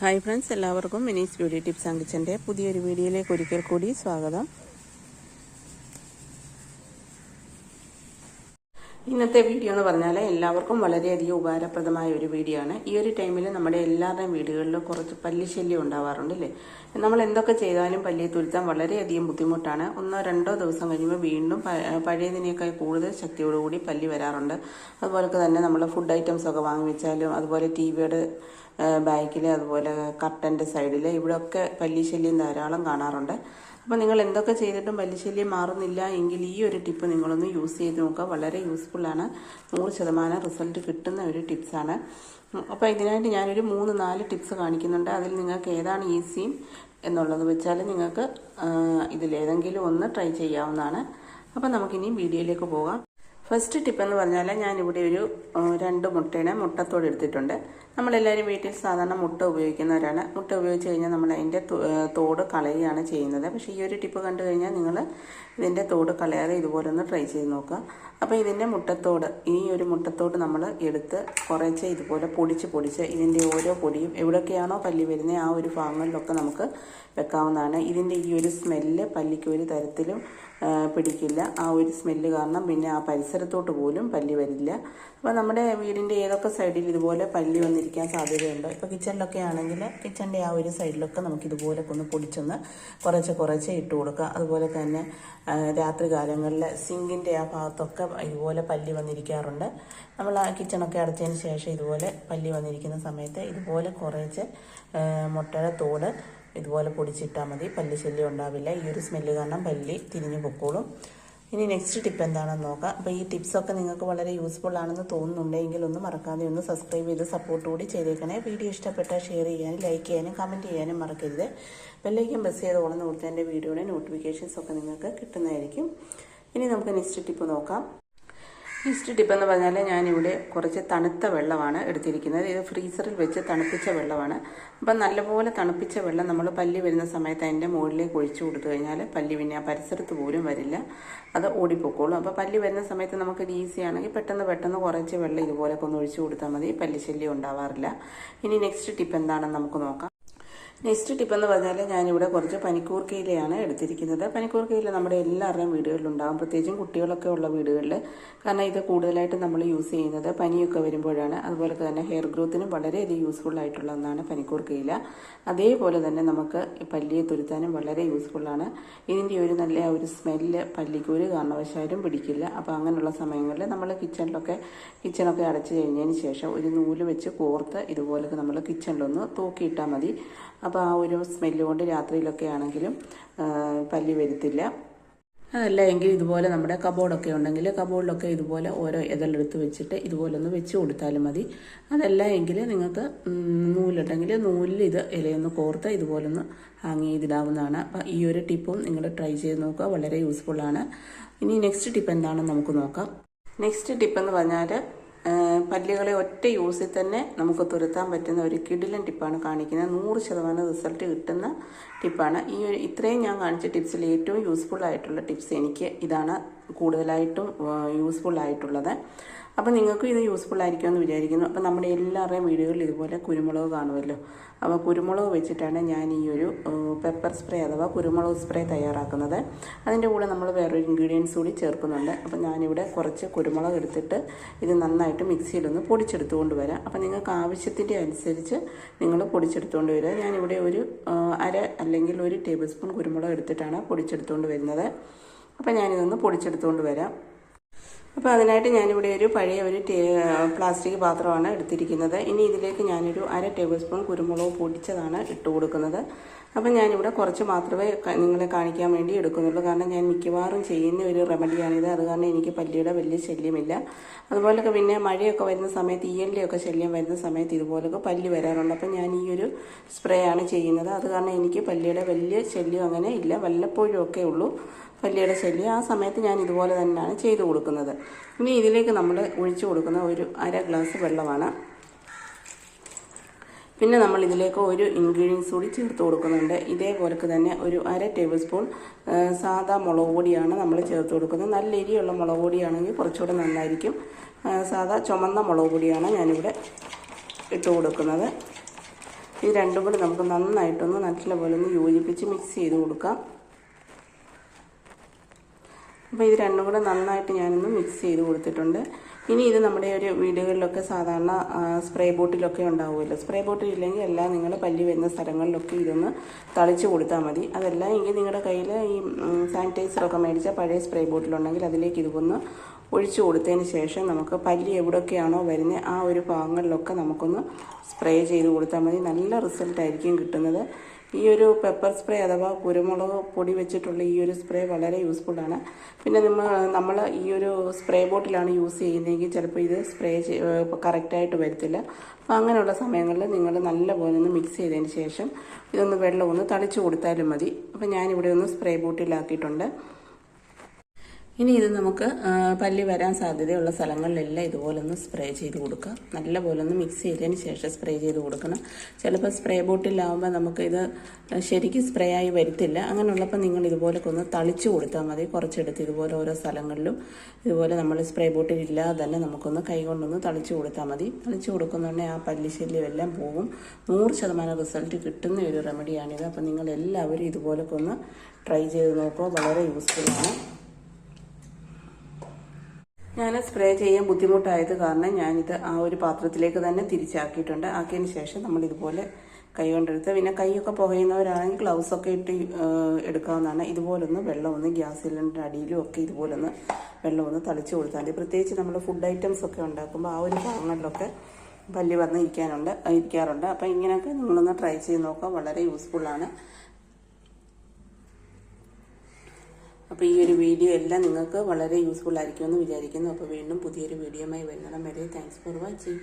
Hi friends എല്ലാവർക്കും Mini's beauty tips and കിച്ചന്റെ പുതിയൊരു വീഡിയോയിലേക്ക് ഒരിക്കൽ കൂടി സ്വാഗതം. ഇന്നത്തെ വീഡിയോ എന്ന് പറഞ്ഞാൽ എല്ലാവർക്കും വളരെയധികം ഉപകാരപ്രദമായ ഒരു വീഡിയോ ആണ്. ഈ ഒരു ടൈമിൽ നമ്മുടെ എല്ലാവരുടെയും വീടുകളിൽ കുറച്ച് പല്ലിശല്യം ഉണ്ടാവാറുണ്ട് അല്ലേ നമ്മൾ എന്തൊക്കെ ചെയ്താലും പല്ലിയെ തുരുത്താൻ വളരെയധികം ബുദ്ധിമുട്ടാണ്. ഒന്നോ രണ്ടോ ദിവസം കഴിയുമ്പോൾ വീണ്ടും പഴയതിനേക്കാൾ കൂടുതൽ ശക്തിയോടുകൂടി പല്ലി വരാറുണ്ട്. അതുപോലെ തന്നെ നമ്മൾ ഫുഡ് ഐറ്റംസ് ഒക്കെ വാങ്ങി വെച്ചാലും അതുപോലെ ടി വിയുടെ ബാക്കിൽ അതുപോലെ കർട്ടന്റെ സൈഡിൽ ഇവിടെയൊക്കെ പല്ലിശല്യം ധാരാളം കാണാറുണ്ട്. അപ്പോൾ നിങ്ങൾ എന്തൊക്കെ ചെയ്തിട്ടും പല്ലിശല്യം മാറുന്നില്ല എങ്കിൽ ഈ ഒരു ടിപ്പ് നിങ്ങളൊന്ന് യൂസ് ചെയ്ത് നോക്കുക. വളരെ യൂസ്ഫുള്ളാണ് നൂറ് ശതമാനം റിസൾട്ട് കിട്ടുന്ന ഒരു ടിപ്സാണ് അപ്പോൾ ഇതിനായിട്ട് ഞാനൊരു മൂന്ന് നാല് ടിപ്സ് കാണിക്കുന്നുണ്ട്. അതിൽ നിങ്ങൾക്ക് ഏതാണ് ഈസി എന്നുള്ളത് വെച്ചാൽ നിങ്ങൾക്ക് ഇതിലേതെങ്കിലും ഒന്ന് ട്രൈ ചെയ്യാവുന്നതാണ്. അപ്പോൾ നമുക്കിനി വീഡിയോയിലേക്ക് പോകാം. ഫസ്റ്റ് ടിപ്പ് എന്ന് പറഞ്ഞാൽ ഞാനിവിടെ ഒരു രണ്ട് മുട്ടയുടെ മുട്ടത്തോട് എടുത്തിട്ടുണ്ട്. നമ്മളെല്ലാവരും വീട്ടിൽ സാധാരണ മുട്ട ഉപയോഗിക്കുന്നവരാണ്. മുട്ട ഉപയോഗിച്ച് കഴിഞ്ഞാൽ നമ്മൾ അതിന്റെ തോട് കളയുകയാണ് ചെയ്യുന്നത്. പക്ഷേ ഈ ഒരു ടിപ്പ് കണ്ടു കഴിഞ്ഞാൽ നിങ്ങൾ ഇതിന്റെ തോട് കളയാതെ ഇതുപോലെ ഒന്ന് ട്രൈ ചെയ്ത് നോക്കുക. അപ്പോൾ ഇതിന്റെ മുട്ടത്തോട് ഈ ഒരു മുട്ടത്തോട് നമ്മൾ എടുത്ത് കുറേച്ച് ഇതുപോലെ പൊടിച്ച് പൊടിച്ച് ഇതിന്റെ ഓരോ പൊടിയും എവിടെയൊക്കെയാണോ പല്ലി വരുന്നത് ആ ഒരു ഭാഗങ്ങളിലൊക്കെ നമുക്ക് വെക്കാവുന്നതാണ്. ഇതിന്റെ ഈ ഒരു സ്മെല്ല് പല്ലിക്ക് ഒരു തരത്തിലും പിടിക്കില്ല. ആ ഒരു സ്മെല്ല് കാരണം പിന്നെ ആ പരിസരത്തോട്ട് പോലും പല്ലി വരില്ല. അപ്പോൾ നമ്മുടെ വീടിന്റെ ഏതൊക്കെ സൈഡിൽ ഇതുപോലെ പല്ലി വന്നിരിക്കാൻ സാധ്യതയുണ്ട്? ഇപ്പോൾ കിച്ചണിലൊക്കെ ആണെങ്കിൽ കിച്ചണിന്റെ ആ ഒരു സൈഡിലൊക്കെ നമുക്ക് ഇതുപോലെ ഒന്ന് പൊടിച്ചൊന്ന് കുറച്ച് കുറച്ച് ഇട്ട് കൊടുക്കുക. അതുപോലെ തന്നെ രാത്രി കാലങ്ങളിൽ സിങ്കിന്റെ ആ ഭാഗത്തൊക്കെ ഇതുപോലെ പല്ലി വന്നിരിക്കാറുണ്ട്. നമ്മൾ ആ കിച്ചണൊക്കെ അടച്ചതിന് ശേഷം ഇതുപോലെ പല്ലി വന്നിരിക്കുന്ന സമയത്ത് ഇതുപോലെ കുറച്ച് മുട്ടയുടെ തോട് ഇതുപോലെ പൊടിച്ചിട്ടാൽ മതി. പല്ല് ശല്യം ഉണ്ടാവില്ല. ഈ ഒരു സ്മെല്ല് കാരണം പല്ലി തിരിഞ്ഞു പൊക്കോളും. ഇനി നെക്സ്റ്റ് ടിപ്പ് എന്താണെന്ന് നോക്കാം. അപ്പോൾ ഈ ടിപ്സൊക്കെ നിങ്ങൾക്ക് വളരെ യൂസ്ഫുൾ ആണെന്ന് തോന്നുന്നുണ്ടെങ്കിൽ ഒന്ന് മറക്കാതെ ഒന്ന് സബ്സ്ക്രൈബ് ചെയ്ത് സപ്പോർട്ട് കൂടി ചെയ്തേക്കണേ. വീഡിയോ ഇഷ്ടപ്പെട്ടാൽ ഷെയർ ചെയ്യാനും ലൈക്ക് ചെയ്യാനും കമന്റ് ചെയ്യാനും മറക്കരുത്. ബെല്ലേക്കും പ്രസ് ചെയ്ത് ഓണം കൊടുത്ത് എന്റെ വീഡിയോയുടെ നോട്ടിഫിക്കേഷൻസ് ഒക്കെ നിങ്ങൾക്ക് കിട്ടുന്നതായിരിക്കും. ഇനി നമുക്ക് നെക്സ്റ്റ് ടിപ്പ് നോക്കാം. നെക്സ്റ്റ് ടിപ്പ് എന്ന് പറഞ്ഞാൽ ഞാനിവിടെ കുറച്ച് തണുത്ത വെള്ളമാണ് എടുത്തിരിക്കുന്നത്. ഇത് ഫ്രീസറിൽ വെച്ച് തണുപ്പിച്ച വെള്ളമാണ്. അപ്പം നല്ലപോലെ തണുപ്പിച്ച വെള്ളം നമ്മൾ പല്ലി വരുന്ന സമയത്ത് അതിന്റെ മുകളിലേക്ക് ഒഴിച്ചു കൊടുത്തു കഴിഞ്ഞാൽ പല്ലി പിന്നെ ആ പരിസരത്ത് പോലും വരില്ല. അത് ഓടിപ്പോക്കോളും. അപ്പോൾ പല്ലി വരുന്ന സമയത്ത് നമുക്കിത് ഈസി ആണെങ്കിൽ പെട്ടെന്ന് പെട്ടെന്ന് കുറച്ച് വെള്ളം ഇതുപോലൊക്കെ ഒന്ന് ഒഴിച്ചു കൊടുത്താൽ മതി. പല്ലി ശല്യം ഉണ്ടാവാറില്ല. ഇനി നെക്സ്റ്റ് ടിപ്പ് എന്താണെന്ന് നമുക്ക് നോക്കാം. നെക്സ്റ്റ് ടിപ്പ് എന്ന് പറഞ്ഞാൽ ഞാനിവിടെ കുറച്ച് പനിക്കൂർക്കയിലയാണ് എടുത്തിരിക്കുന്നത്. പനിക്കൂർക്കയില നമ്മുടെ എല്ലാവരുടെയും വീടുകളിലുണ്ടാകും പ്രത്യേകിച്ചും കുട്ടികളൊക്കെ ഉള്ള വീടുകളിൽ കാരണം ഇത് കൂടുതലായിട്ട് നമ്മൾ യൂസ് ചെയ്യുന്നത് പനിയൊക്കെ വരുമ്പോഴാണ്. അതുപോലെ തന്നെ ഹെയർ ഗ്രോത്തിനും വളരെയധികം യൂസ്ഫുൾ ആയിട്ടുള്ള ഒന്നാണ് പനിക്കൂർക്കയില അതേപോലെ തന്നെ നമുക്ക് പല്ലിയെ തുരുത്താനും വളരെ യൂസ്ഫുള്ളാണ് ഇതിന്റെ ഒരു നല്ല ഒരു സ്മെല്ല് പല്ലിക്ക് ഒരു കാരണവശാലും പിടിക്കില്ല. അപ്പോൾ അങ്ങനെയുള്ള സമയങ്ങളിൽ നമ്മൾ കിച്ചണിലൊക്കെ കിച്ചണൊക്കെ അടച്ചു കഴിഞ്ഞതിന് ശേഷം ഒരു നൂൽ വെച്ച് കോർത്ത് ഇതുപോലെ നമ്മൾ കിച്ചണിലൊന്ന് തൂക്കിയിട്ടാൽ മതി. അപ്പോൾ ആ ഒരു സ്മെല്ല് കൊണ്ട് രാത്രിയിലൊക്കെ ആണെങ്കിലും പല്ലി വരുത്തില്ല. അതല്ല എങ്കിൽ ഇതുപോലെ നമ്മുടെ കബോർഡൊക്കെ ഉണ്ടെങ്കിൽ കബോർഡിലൊക്കെ ഇതുപോലെ ഓരോ ഇതെല്ലെടുത്ത് വെച്ചിട്ട് ഇതുപോലെ ഒന്ന് വെച്ച് കൊടുത്താലും മതി. അതല്ല എങ്കിൽ നിങ്ങൾക്ക് നൂലുണ്ടെങ്കിൽ നൂലിൽ ഇത് ഇലയൊന്ന് കോർത്ത് ഇതുപോലൊന്ന് ഹാങ് ചെയ്തിടാവുന്നതാണ്. അപ്പം ഈ ഒരു ടിപ്പും നിങ്ങൾ ട്രൈ ചെയ്ത് നോക്കുക. വളരെ യൂസ്ഫുള്ളാണ് ഇനി നെക്സ്റ്റ് ടിപ്പ് എന്താണെന്ന് നമുക്ക് നോക്കാം. നെക്സ്റ്റ് ടിപ്പ് എന്ന് പറഞ്ഞാൽ പല്ലികളെ ഒറ്റ യൂസിൽ തന്നെ നമുക്ക് തുരുത്താൻ പറ്റുന്ന ഒരു കിഡിലൻ ടിപ്പാണ് കാണിക്കുന്നത്. നൂറ് ശതമാനം റിസൾട്ട് കിട്ടുന്ന ടിപ്പാണ്. ഈ ഇത്രയും ഞാൻ കാണിച്ച ടിപ്സിൽ ഏറ്റവും യൂസ്ഫുൾ ആയിട്ടുള്ള ടിപ്സ് എനിക്ക് ഇതാണ് കൂടുതലായിട്ടും യൂസ്ഫുൾ ആയിട്ടുള്ളത്. അപ്പോൾ നിങ്ങൾക്കും ഇത് യൂസ്ഫുൾ ആയിരിക്കുമെന്ന് വിചാരിക്കുന്നു. അപ്പോൾ നമ്മുടെ എല്ലാവരുടെയും വീടുകളിൽ ഇതുപോലെ കുരുമുളക് കാണുമല്ലോ. അപ്പോൾ കുരുമുളക് വെച്ചിട്ടാണ് ഞാൻ ഈ ഒരു പെപ്പർ സ്പ്രേ അഥവാ കുരുമുളക് സ്പ്രേ തയ്യാറാക്കുന്നത്. അതിന്റെ കൂടെ നമ്മൾ വേറൊരു ഇൻഗ്രീഡിയൻസ് കൂടി ചേർക്കുന്നുണ്ട്. അപ്പോൾ ഞാനിവിടെ കുറച്ച് കുരുമുളക് എടുത്തിട്ട് ഇത് നന്നായിട്ട് മിക്സിയിലൊന്ന് പൊടിച്ചെടുത്തുകൊണ്ട് വരാം. അപ്പോൾ നിങ്ങൾക്ക് ആവശ്യത്തിന്റെ അനുസരിച്ച് നിങ്ങൾ പൊടിച്ചെടുത്തുകൊണ്ട് വരിക ഞാനിവിടെ ഒരു അര അല്ലെങ്കിൽ ഒരു ടേബിൾ സ്പൂൺ കുരുമുളക് എടുത്തിട്ടാണ് പൊടിച്ചെടുത്തുകൊണ്ട് വരുന്നത്. അപ്പോൾ ഞാനിതൊന്ന് പൊടിച്ചെടുത്തുകൊണ്ട് വരാം. അപ്പോൾ അതിനായിട്ട് ഞാനിവിടെ ഒരു പഴയ ഒരു പ്ലാസ്റ്റിക് പാത്രമാണ് എടുത്തിരിക്കുന്നത്. ഇനി ഇതിലേക്ക് ഞാനൊരു അര ടേബിൾ സ്പൂൺ കുരുമുളക് പൊടിച്ചതാണ് ഇട്ട് കൊടുക്കുന്നത്. അപ്പം ഞാനിവിടെ കുറച്ച് മാത്രമേ നിങ്ങളെ കാണിക്കാൻ വേണ്ടി എടുക്കുന്നുള്ളൂ. കാരണം ഞാൻ മിക്കവാറും ചെയ്യുന്ന ഒരു റെമഡിയാണിത്. അത് കാരണം എനിക്ക് പല്ലിയുടെ വലിയ ശല്യമില്ല. അതുപോലൊക്കെ പിന്നെ മഴയൊക്കെ വരുന്ന സമയത്ത് ഈയലിന്റെയൊക്കെ ശല്യം വരുന്ന സമയത്ത് ഇതുപോലൊക്കെ പല്ല് വരാറുണ്ട്. അപ്പം ഞാൻ ഈ ഒരു സ്പ്രേ ആണ് ചെയ്യുന്നത്. അത് കാരണം എനിക്ക് പല്ലിയുടെ വലിയ ശല്യം അങ്ങനെ ഇല്ല. വല്ലപ്പോഴും ഒക്കെ ഉള്ളൂ. പല്ലിയുടെ ശല്യം ആ സമയത്ത് ഞാൻ ഇതുപോലെ തന്നെയാണ് ചെയ്തു കൊടുക്കുന്നത്. ഇനി ഇതിലേക്ക് നമ്മൾ ഒഴിച്ചു കൊടുക്കുന്ന ഒരു അര ഗ്ലാസ് വെള്ളമാണ്. പിന്നെ നമ്മൾ ഇതിലേക്ക് ഒരു ഇൻഗ്രീഡിയൻസ് കൂടി ചേർത്ത് കൊടുക്കുന്നുണ്ട്. ഇതേപോലൊക്കെ തന്നെ ഒരു അര ടേബിൾ സ്പൂൺ സാധാ മുളക് പൊടിയാണ് നമ്മൾ ചേർത്ത് കൊടുക്കുന്നത്. നല്ല എരിയുള്ള മുളക് പൊടിയാണെങ്കിൽ കുറച്ചുകൂടെ നന്നായിരിക്കും. സാധാ ചുമന്ന മുളക് പൊടിയാണ് ഞാനിവിടെ ഇട്ട് കൊടുക്കുന്നത്. ഇത് രണ്ടും കൂടി നമുക്ക് നന്നായിട്ടൊന്ന് നല്ലപോലെ ഒന്ന് യോജിപ്പിച്ച് മിക്സ് ചെയ്ത് കൊടുക്കാം. അപ്പോൾ ഇത് രണ്ടും കൂടെ നന്നായിട്ട് ഞാനൊന്ന് മിക്സ് ചെയ്ത് കൊടുത്തിട്ടുണ്ട്. ഇനി ഇത് നമ്മുടെ ഒരു വീടുകളിലൊക്കെ സാധാരണ സ്പ്രേ ബോട്ടിലൊക്കെ ഉണ്ടാവുമല്ലോ. സ്പ്രേ ബോട്ടിൽ ഇല്ലെങ്കിൽ എല്ലാം നിങ്ങൾ പല്ലി വരുന്ന സ്ഥലങ്ങളിലൊക്കെ ഇതൊന്ന് തളിച്ച് കൊടുത്താൽ മതി. അതല്ല എങ്കിൽ നിങ്ങളുടെ കയ്യിൽ ഈ സാനിറ്റൈസറൊക്കെ മേടിച്ച പഴയ സ്പ്രേ ബോട്ടിലുണ്ടെങ്കിൽ അതിലേക്ക് ഇതൊന്ന് ഒഴിച്ചു കൊടുത്തതിന് ശേഷം നമുക്ക് പല്ലി എവിടെയൊക്കെയാണോ വരുന്നത് ആ ഒരു ഭാഗങ്ങളിലൊക്കെ നമുക്കൊന്ന് സ്പ്രേ ചെയ്ത് കൊടുത്താൽ മതി. നല്ല റിസൾട്ടായിരിക്കും കിട്ടുന്നത്. ഈ ഒരു പെപ്പർ സ്പ്രേ അഥവാ കുരുമുളക് പൊടി വെച്ചിട്ടുള്ള ഈ ഒരു സ്പ്രേ വളരെ യൂസ്ഫുൾ ആണ്. പിന്നെ നമ്മൾ നമ്മൾ ഈ ഒരു സ്പ്രേ ബോട്ടിലാണ് യൂസ് ചെയ്യുന്നതെങ്കിൽ ചിലപ്പോൾ ഇത് സ്പ്രേ കറക്റ്റായിട്ട് വരത്തില്ല. അപ്പോൾ അങ്ങനെയുള്ള സമയങ്ങളിൽ നിങ്ങൾ നല്ലപോലെ ഒന്ന് മിക്സ് ചെയ്തതിന് ശേഷം ഇതൊന്ന് വെള്ളം ഒന്ന് തളിച്ചു കൊടുത്താലും മതി. അപ്പോൾ ഞാനിവിടെ ഒന്ന് സ്പ്രേ ബോട്ടിലാക്കിയിട്ടുണ്ട് ഇനി ഇത് നമുക്ക് പല്ലി വരാൻ സാധ്യതയുള്ള സ്ഥലങ്ങളിലെല്ലാം ഇതുപോലെ ഒന്ന് സ്പ്രേ ചെയ്ത് കൊടുക്കുക നല്ലപോലെ ഒന്ന് മിക്സ് ചെയ്തതിന് ശേഷം സ്പ്രേ ചെയ്ത് കൊടുക്കണം. ചിലപ്പോൾ സ്പ്രേ ബോട്ടിലാവുമ്പോൾ നമുക്കിത് ശരിക്കും സ്പ്രേ ആയി വരത്തില്ല. അങ്ങനെയുള്ളപ്പോൾ നിങ്ങൾ ഇതുപോലൊക്കെ ഒന്ന് തളിച്ചു കൊടുത്താൽ മതി. കുറച്ചെടുത്ത് ഇതുപോലെ ഓരോ സ്ഥലങ്ങളിലും ഇതുപോലെ നമ്മൾ സ്പ്രേ ബോട്ടിൽ ഇല്ലാതെ തന്നെ നമുക്കൊന്ന് കൈകൊണ്ടൊന്ന് തളിച്ചു കൊടുത്താൽ മതി. തളിച്ചു കൊടുക്കുന്നുണ്ടെങ്കിൽ ആ പല്ലി ശല്യം എല്ലാം പോകും. നൂറ് ശതമാനം റിസൾട്ട് കിട്ടുന്ന ഒരു റെമഡിയാണിത് അപ്പോൾ നിങ്ങൾ എല്ലാവരും ഇതുപോലൊക്കെ ഒന്ന് ട്രൈ ചെയ്ത് നോക്കുക വളരെ യൂസ്ഫുള്ളാണ് ഞാൻ സ്പ്രേ ചെയ്യാൻ ബുദ്ധിമുട്ടായത് കാരണം ഞാനിത് ആ ഒരു പാത്രത്തിലേക്ക് തന്നെ തിരിച്ചാക്കിയിട്ടുണ്ട്. ആക്കിയതിന് ശേഷം നമ്മൾ ഇതുപോലെ കൈ കൊണ്ടെടുത്ത് പിന്നെ കൈയൊക്കെ പുകയുന്നവരാണെങ്കിൽ ഗ്ലൗസ് ഒക്കെ ഇട്ട് എടുക്കാവുന്നതാണ്. ഇതുപോലൊന്ന് വെള്ളം ഒന്ന് ഗ്യാസ് സിലിണ്ടറിന്റെ അടിയിലും ഒക്കെ ഇതുപോലൊന്ന് വെള്ളം ഒന്ന് തളിച്ച് കൊടുത്താൽ മതി. പ്രത്യേകിച്ച് നമ്മൾ ഫുഡ് ഐറ്റംസ് ഒക്കെ ഉണ്ടാക്കുമ്പോൾ ആ ഒരു ഭാഗങ്ങളിലൊക്കെ പല്ലി വന്ന് ഇരിക്കാനുണ്ട് ഇരിക്കാറുണ്ട്. അപ്പോൾ ഇങ്ങനെയൊക്കെ നിങ്ങളൊന്ന് ട്രൈ ചെയ്ത് നോക്കാം വളരെ യൂസ്ഫുള്ളാണ് അപ്പോൾ ഈ ഒരു വീഡിയോ എല്ലാം നിങ്ങൾക്ക് വളരെ യൂസ്ഫുൾ ആയിരിക്കുമെന്ന് വിചാരിക്കുന്നു. അപ്പോൾ വീണ്ടും പുതിയൊരു വീഡിയോയുമായി വരുന്നിടം വരെ താങ്ക്സ് ഫോർ വാച്ചിങ്